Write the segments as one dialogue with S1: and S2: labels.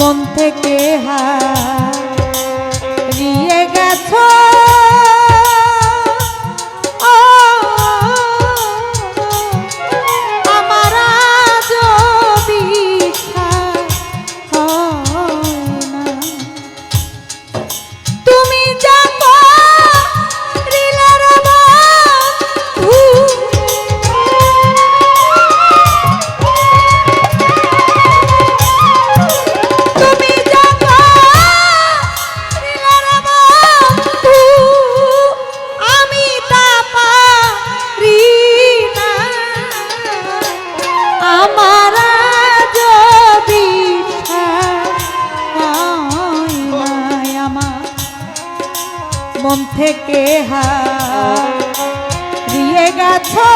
S1: মন থেকে হা থেকে হারিয়ে গেছে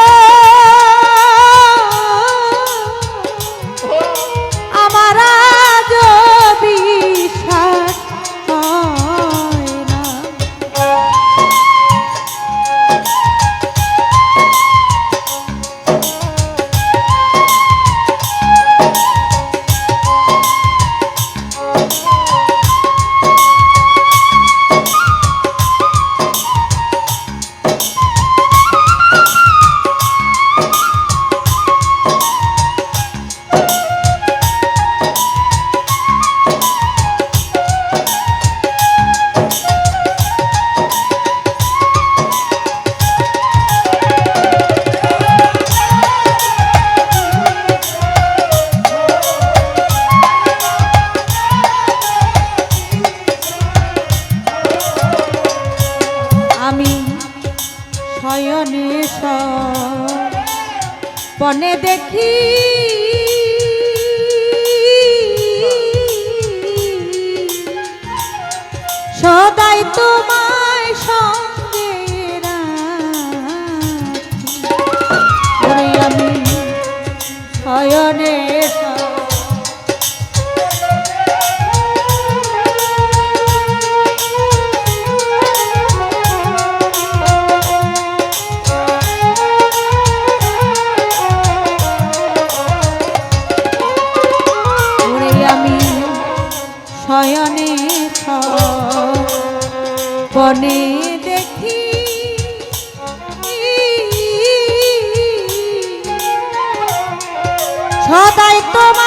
S1: শয়নে পনে দেখি সদাই তোমায় সঙ্গে আমি শয়নে শয়নে বনে দেখি সদাই তোমার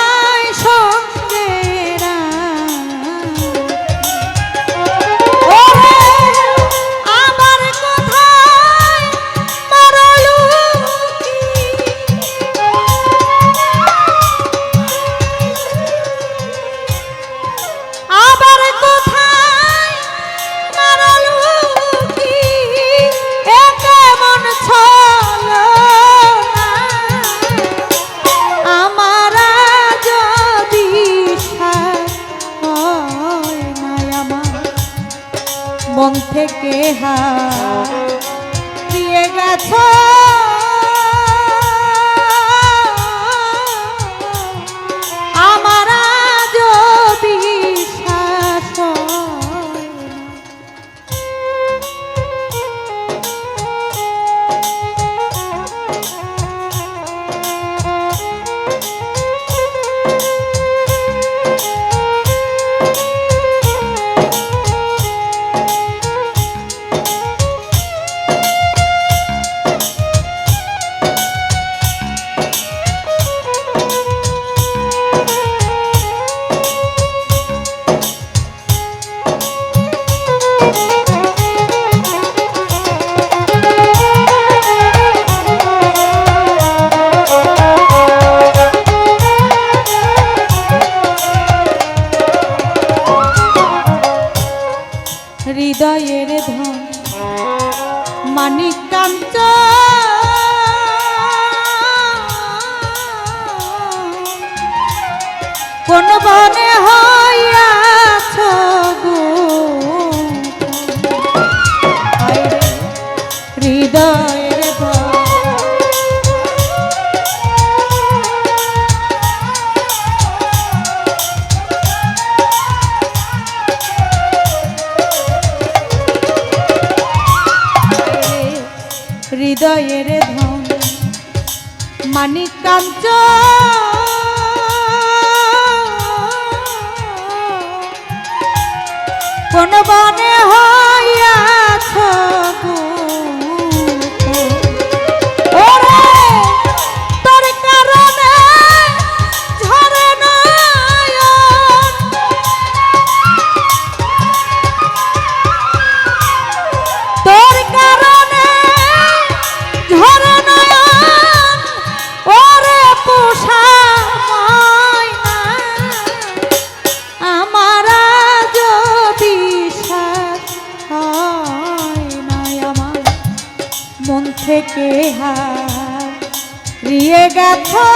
S1: ধন মানিক কাঞ্চ কোন বনে হইয়াছ গো? হৃদয় বনে থেকে হা রিয়ে গেছে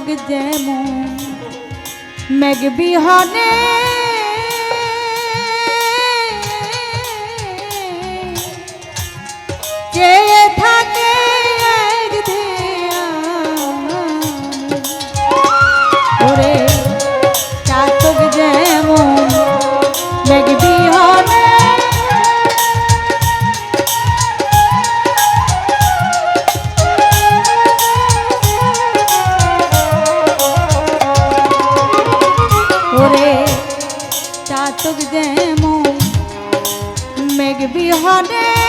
S1: যোগ যেমন মেঘবিহনে যে থাকে এক ধ্যান ওরে day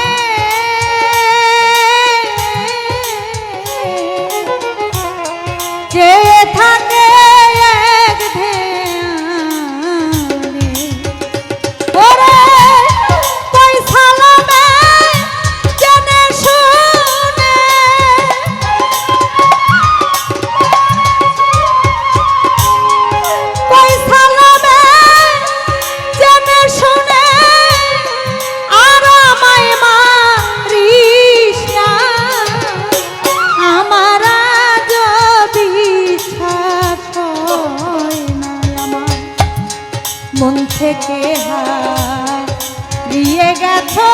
S1: চেহারা দিয়ে গেছো